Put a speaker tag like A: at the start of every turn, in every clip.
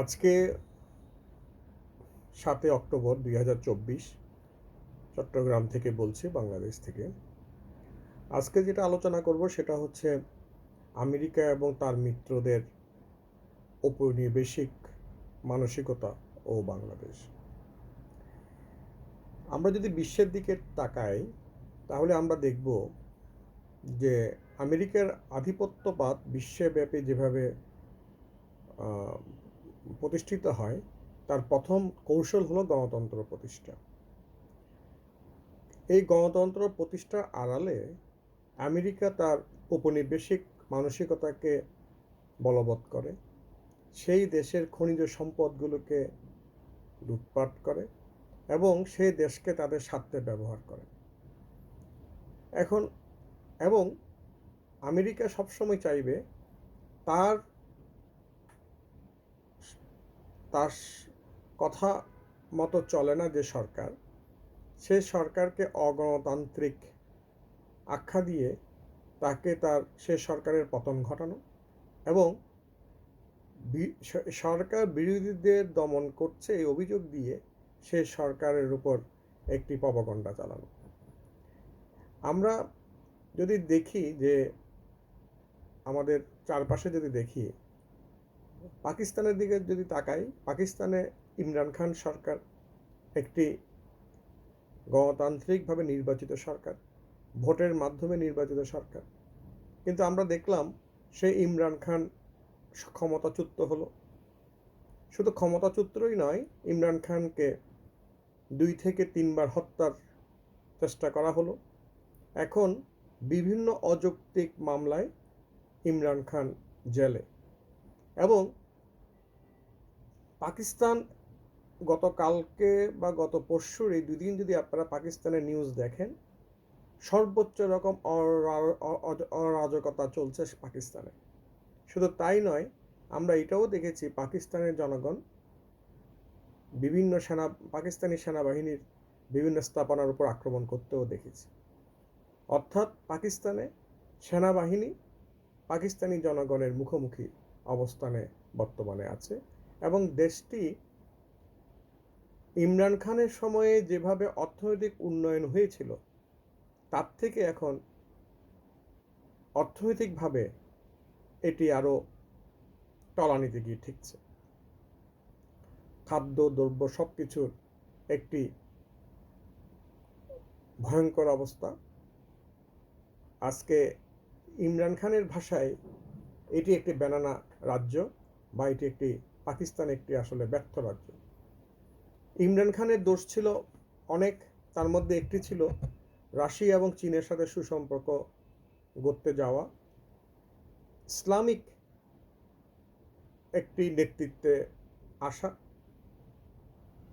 A: আজকে সাতই অক্টোবর দুই হাজার চব্বিশ চট্টগ্রাম থেকে বলছি, বাংলাদেশ থেকে। আজকে যেটা আলোচনা করব সেটা হচ্ছে আমেরিকা এবং তার মিত্রদের ঔপনিবেশিক মানসিকতা ও বাংলাদেশ। আমরা যদি বিশ্বের দিকে তাকাই, তাহলে আমরা দেখব যে আমেরিকার আধিপত্যবাদ বিশ্বব্যাপী যেভাবে প্রতিষ্ঠিত হয়, তার প্রথম কৌশল হলো গণতন্ত্র প্রতিষ্ঠা। এই গণতন্ত্র প্রতিষ্ঠার আড়ালে আমেরিকা তার উপনিবেশিক মানসিকতাকে বলবৎ করে, সেই দেশের খনিজ সম্পদগুলোকে লুটপাট করে এবং সেই দেশকে তাদের স্বার্থে ব্যবহার করে। এখন, এবং আমেরিকা সবসময় চাইবে তার তার কথা মতো চলে না যে সরকার, সে সরকারকে অগণতান্ত্রিক আখ্যা দিয়ে তাকে তার, সে সরকারের পতন ঘটানো এবং সরকার বিরোধীদের দমন করছে এই অভিযোগ দিয়ে সে সরকারের উপর একটি প্রপাগণ্ডা চালানো। আমরা যদি দেখি যে আমাদের চারপাশে যদি দেখি পাকিস্তানের দিকে যদি তাকাই, পাকিস্তানে ইমরান খান সরকার একটি গণতান্ত্রিকভাবে নির্বাচিত সরকার, ভোটের মাধ্যমে নির্বাচিত সরকার। কিন্তু আমরা দেখলাম সে ইমরান খান ক্ষমতাচ্যুত হলো। শুধু ক্ষমতাচ্যুতই নয়, ইমরান খানকে দুই থেকে তিনবার হত্যার চেষ্টা করা হলো। এখন বিভিন্ন অযৌক্তিক মামলায় ইমরান খান জেলে। এবং পাকিস্তান গতকালকে বা গত পরশুর এই দুদিন যদি আপনারা পাকিস্তানের নিউজ দেখেন, সর্বোচ্চ রকম অরাজকতা চলছে পাকিস্তানে। শুধু তাই নয়, আমরা এটাও দেখেছি পাকিস্তানের জনগণ বিভিন্ন সেনা, পাকিস্তানি সেনাবাহিনীর বিভিন্ন স্থাপনার উপর আক্রমণ করতেও দেখেছি। অর্থাৎ পাকিস্তানে সেনাবাহিনী পাকিস্তানি জনগণের মুখোমুখি অবস্থানে বর্তমানে আছে এবং দেশটি ইমরান খানের সময়ে যেভাবে অর্থনৈতিক উন্নয়ন হয়েছিল, তার থেকে এখন অর্থনৈতিকভাবে এটি আরও তলানিতে গিয়ে ঠেকছে। খাদ্য, দ্রব্য সব কিছুর একটি ভয়ঙ্কর অবস্থা। আজকে ইমরান খানের ভাষায় এটি একটি ব্যানানা রাজ্য বা এটি একটি পাকিস্তান একটি আসলে ব্যর্থ রাজ্য। ইমরান খানের দোষ ছিল অনেক, তার মধ্যে একটি ছিল রাশিয়া এবং চীনের সাথে সুসম্পর্ক গড়তে যাওয়া। ইসলামিক একটি নেতৃত্বে আসা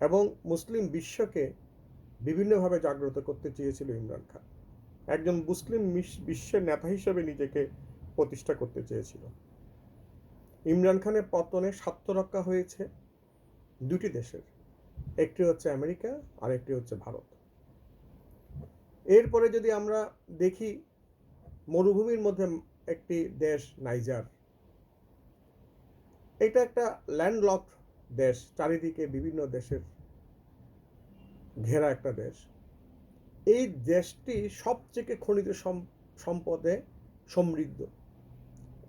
A: এবং মুসলিম বিশ্বকে বিভিন্নভাবে জাগ্রত করতে চেয়েছিল ইমরান খান। একজন মুসলিম বিশ্বের নেতা হিসেবে নিজেকে প্রতিষ্ঠা করতে চেয়েছিল। ইমরান খানের পতনে স্বার্থ রক্ষা হয়েছে দুটি দেশের, একটি হচ্ছে আমেরিকা আর একটি হচ্ছে ভারত। এরপরে যদি আমরা দেখি মরুভূমির মধ্যে একটি দেশ নাইজার, এটা একটা ল্যান্ডলক দেশ, চারিদিকে বিভিন্ন দেশের ঘেরা একটা দেশ। এই দেশটি সবথেকে খনিজ সম- সম্পদে সমৃদ্ধ।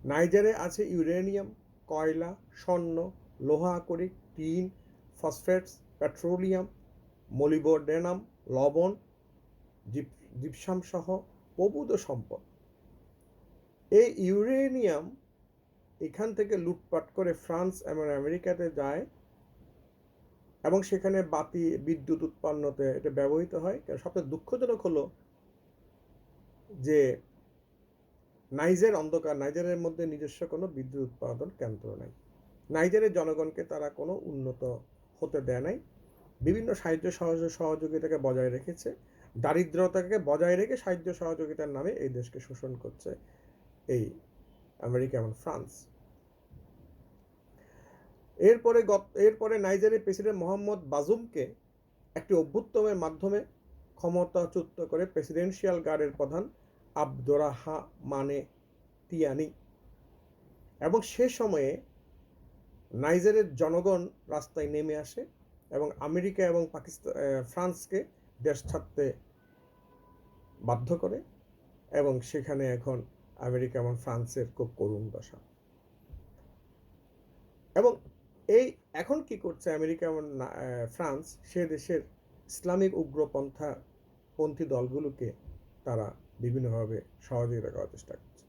A: নাইজারে আছে ইউরেনিয়াম কয়লা, স্বর্ণ, লোহা আকরিক, টিন, ফসফেটস, পেট্রোলিয়াম, মলিবডেনাম, লবণ, জিপ- জিপসাম সহ প্রভূত সম্পদ। এই ইউরেনিয়াম এখান থেকে লুটপাট করে ফ্রান্স এবং আমেরিকাতে যায় এবং সেখানে বাতি, বিদ্যুৎ উৎপন্নতে এটা ব্যবহৃত হয়। সবচেয়ে দুঃখজনক হলো যে নাইজের অন্ধকার নাইজারের মধ্যে নিজস্ব কোনো বিদ্যুৎ উৎপাদন কেন্দ্র নেই। নাইজারের জনগণকে তারা কোনো উন্নত হতে দেয় নাই। বিভিন্ন সাহায্য সহযোগ সহযোগিতাকে বজায় রেখেছে। দারিদ্রতাকে বজায় রেখে সাহায্য সহযোগিতার নামে এই দেশকে শোষণ করছে এই আমেরিকা এবং ফ্রান্স। এরপরে গত, এরপরে নাইজারের প্রেসিডেন্ট মোহাম্মদ বাজুমকে একটি অভ্যুত্তমের মাধ্যমে ক্ষমতাচ্যুত করে প্রেসিডেন্সিয়াল গার্ডের প্রধান আবদুরাহা মানে তিয়ানি। এবং সে সময়ে নাইজারের জনগণ রাস্তায় নেমে আসে এবং আমেরিকা এবং পাকিস্তান ফ্রান্সকে দেশ ছাড়তে বাধ্য করে এবং সেখানে এখন আমেরিকা এবং ফ্রান্সের খুব করুণ দশা। এবং এই এখন কি করছে আমেরিকা এবং ফ্রান্স? সে দেশের ইসলামিক উগ্রপন্থা পন্থী দলগুলোকে তারা বিভিন্নভাবে সহযোগিতা করার চেষ্টা করছে।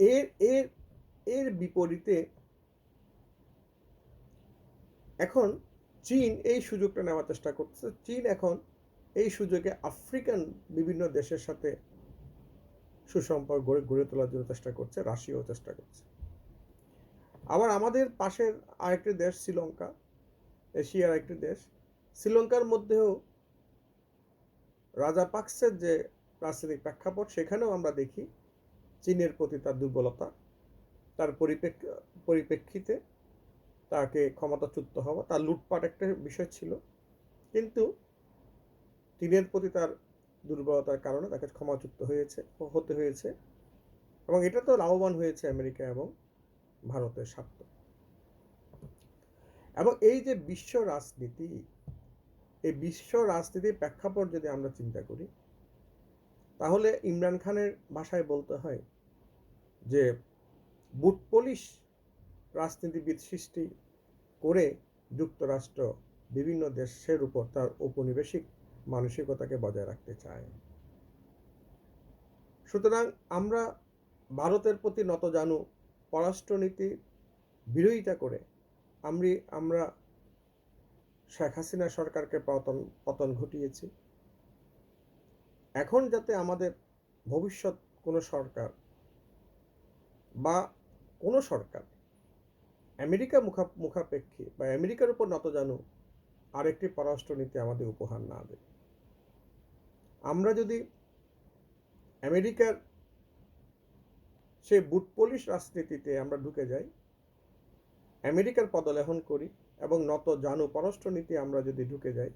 A: এর এর এর বিপরীতে এখন চীন এই সুযোগটা নেওয়ার চেষ্টা করছে চীন এখন এই সুযোগে আফ্রিকান বিভিন্ন দেশের সাথে সুসম্পর্ক গড়ে গড়ে তোলার জন্য চেষ্টা করছে, রাশিয়াও চেষ্টা করছে। আবার আমাদের পাশের আরেকটি দেশ শ্রীলঙ্কা, এশিয়ার একটি দেশ। শ্রীলঙ্কার মধ্যেও রাজা পাকসের যে রাজনৈতিক প্রেক্ষাপট, সেখানেও আমরা দেখি চীনের প্রতি তার দুর্বলতা, তার পরিপ্রেক্ষিতে তাকে ক্ষমতাচ্যুত হওয়া, তার লুটপাট একটা বিষয় ছিল। কিন্তু চীনের প্রতি তার দুর্বলতার কারণে তাকে ক্ষমাচ্যুত হয়েছে, হতে হয়েছে এবং এটা তো লাভবান হয়েছে আমেরিকা এবং ভারতের স্বার্থ। এবং এই যে বিশ্ব রাজনীতি এই বিশ্ব রাজনীতির প্রেক্ষাপট যদি আমরা চিন্তা করি, তাহলে ইমরান খানের ভাষায় বলতে হয় যে, বুট পুলিশ রাজনীতিবিদ সৃষ্টি করে যুক্তরাষ্ট্র বিভিন্ন দেশের উপর তার ঔপনিবেশিক মানসিকতাকে বজায় রাখতে চায়। সুতরাং আমরা ভারতের প্রতি নত জানু, পররাষ্ট্রনীতি বিরোধিতা করে আমি আমরা শেখ হাসিনা সরকারকে পতন পতন ঘটিয়েছি। এখন যাতে আমাদের ভবিষ্যৎ কোনো সরকার বা কোনো সরকার আমেরিকা মুখা, মুখাপেক্ষী বা আমেরিকার উপর নত জানু আরেকটি পররাষ্ট্রনীতি আমাদের উপহার না দেয়। আমরা যদি আমেরিকার সেই বুট পুলিশ রাজনীতিতে আমরা ঢুকে যাই, আমেরিকার পদলেহন করি এবং নত জানু পররাষ্ট্রনীতি আমরা যদি ঢুকে যাই,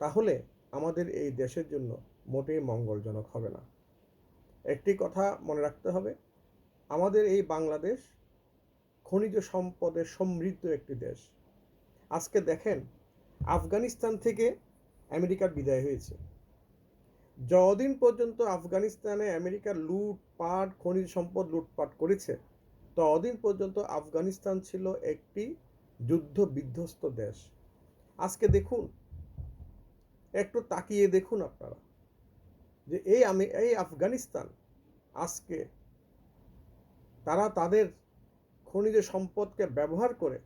A: তাহলে আমাদের এই দেশের জন্য মোটেই মঙ্গলজনক হবে না। একটি কথা মনে রাখতে হবে, আমাদের এই বাংলাদেশ খনিজ সম্পদের সমৃদ্ধ একটি দেশ। আজকে দেখেন, আফগানিস্তান থেকে আমেরিকার বিদায় হয়েছে। যদিন পর্যন্ত আফগানিস্তানে আমেরিকার লুটপাট, খনিজ সম্পদ লুটপাট করেছে, ততদিন পর্যন্ত আফগানিস্তান ছিল একটি যুদ্ধ বিধ্বস্ত দেশ। আজকে দেখুন, একটু তাকিয়ে দেখুন আপনারা, যে এই আমি, এই আফগানিস্তান আজকে তারা তাদের খনিজ সম্পদকে ব্যবহার করে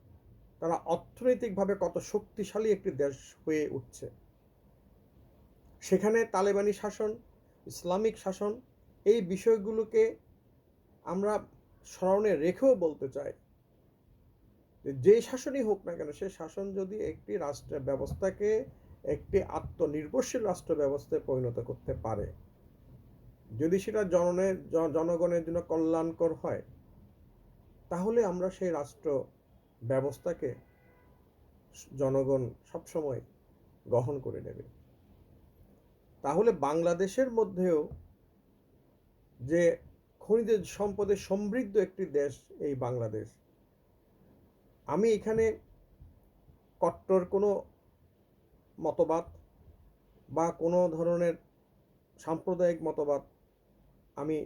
A: তারা অর্থনৈতিকভাবে কত শক্তিশালী একটি দেশ হয়ে উঠছে। সেখানে তালেবানি শাসন, ইসলামিক শাসন, এই বিষয়গুলোকে আমরা স্মরণে রেখেও বলতে চাই যে শাসনই হোক না কেন, সে শাসন যদি একটি রাষ্ট্র ব্যবস্থাকে একটি আত্মনির্ভরশীল রাষ্ট্র ব্যবস্থায় পরিণত করতে পারে, যদি সেটা জননের জনগণের জন্য কল্যাণকর হয়, তাহলে আমরা সেই রাষ্ট্র ব্যবস্থাকে জনগণ সবসময় গ্রহণ করে নেবে। তাহলে বাংলাদেশের মধ্যেও যে খনিজ সম্পদে সমৃদ্ধ একটি দেশ এই বাংলাদেশ আমি এখানে কট্টর কোনো মতবাদ বা কোনো ধরনের সাম্প্রদায়িক মতবাদ আমি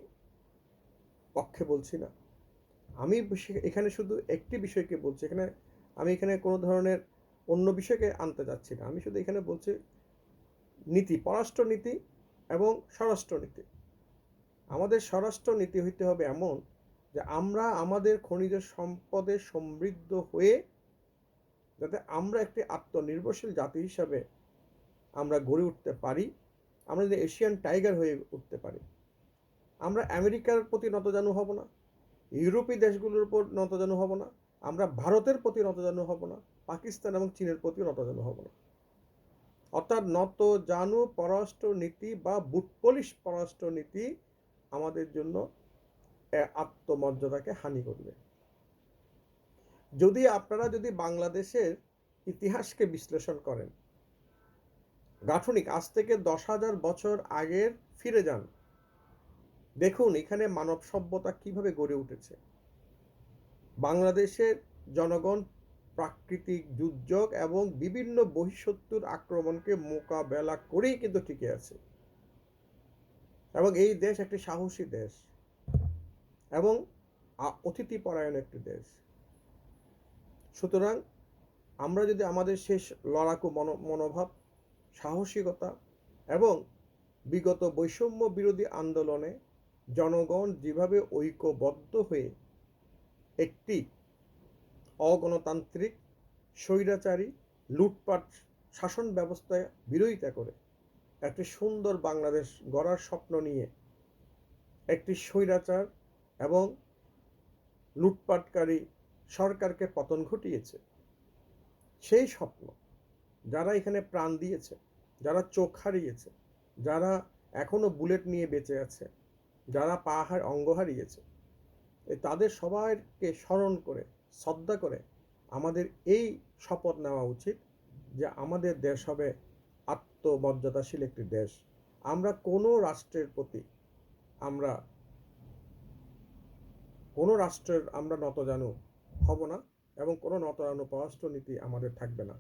A: পক্ষে বলছি না। আমি এখানে শুধু একটি বিষয়কে বলছি, এখানে আমি এখানে কোনো ধরনের অন্য বিষয়কে আনতে যাচ্ছি না। আমি শুধু এখানে বলছি নীতি পররাষ্ট্র নীতি এবং স্বরাষ্ট্র নীতি আমাদের স্বরাষ্ট্র নীতি হইতে হবে এমন যে আমরা আমাদের খনিজ সম্পদে সমৃদ্ধ হয়ে যাতে আমরা একটি আত্মনির্ভরশীল জাতি হিসাবে আমরা গড়ে উঠতে পারি, আমরা যদি এশিয়ান টাইগার হয়ে উঠতে পারি, আমরা আমেরিকার প্রতি নতজানু হব না ইউরোপীয় দেশগুলোর উপর নতজানু হব না, আমরা ভারতের প্রতি নতজানু হব না, পাকিস্তান এবং চীনের প্রতিও নতজানু হব না। অর্থাৎ নত জানু পররাষ্ট্র নীতি বা বুটপলিশ পররাষ্ট্র নীতি আমাদের জন্য আত্মমর্যাদাকে হানি করবে। যদি আপনারা যদি বাংলাদেশের ইতিহাসকে বিশ্লেষণ করেন, গাঠনিক, আজ থেকে দশ হাজার বছর আগের ফিরে যান। দেখুন এখানে মানব সভ্যতা কীভাবে গড়ে উঠেছে। বাংলাদেশের জনগণ প্রাকৃতিক দুর্যোগ এবং বিভিন্ন বহিঃশত্রুর আক্রমণকে মোকাবেলা করেই কিন্তু টিকে আছে। এবং এই দেশ একটি সাহসী দেশ। এবং আ- অতিথিপরায়ণ একটি দেশ। সুতরাং আমরা যদি আমাদের শেষ লড়াকু মনো- মনোভাব, সাহসিকতা এবং বিগত বৈষম্য বিরোধী আন্দোলনে জনগণ যেভাবে ঐক্যবদ্ধ হয়ে একটি অগণতান্ত্রিক, স্বৈরাচারী, লুটপাট শাসন ব্যবস্থায় বিরোধিতা করে একটি সুন্দর বাংলাদেশ গড়ার স্বপ্ন নিয়ে একটি স্বৈরাচার এবং লুটপাটকারী সরকারকে পতন ঘটিয়েছে। সেই স্বপ্ন যারা এখানে প্রাণ দিয়েছে, যারা চোখ হারিয়েছে, যারা এখনও বুলেট নিয়ে বেঁচে আছে, যারা পা হার অঙ্গ হারিয়েছে তাদের সবাইকে স্মরণ করে, শ্রদ্ধা করে আমাদের এই শপথ নেওয়া উচিত যে আমাদের দেশ হবে আত্মমর্যাদাশীল একটি দেশ। আমরা কোনো রাষ্ট্রের প্রতি আমরা কোনো রাষ্ট্রের আমরা নতজানু হব না এবং কোনো নতজানু পররাষ্ট্রনীতি আমাদের থাকবে না।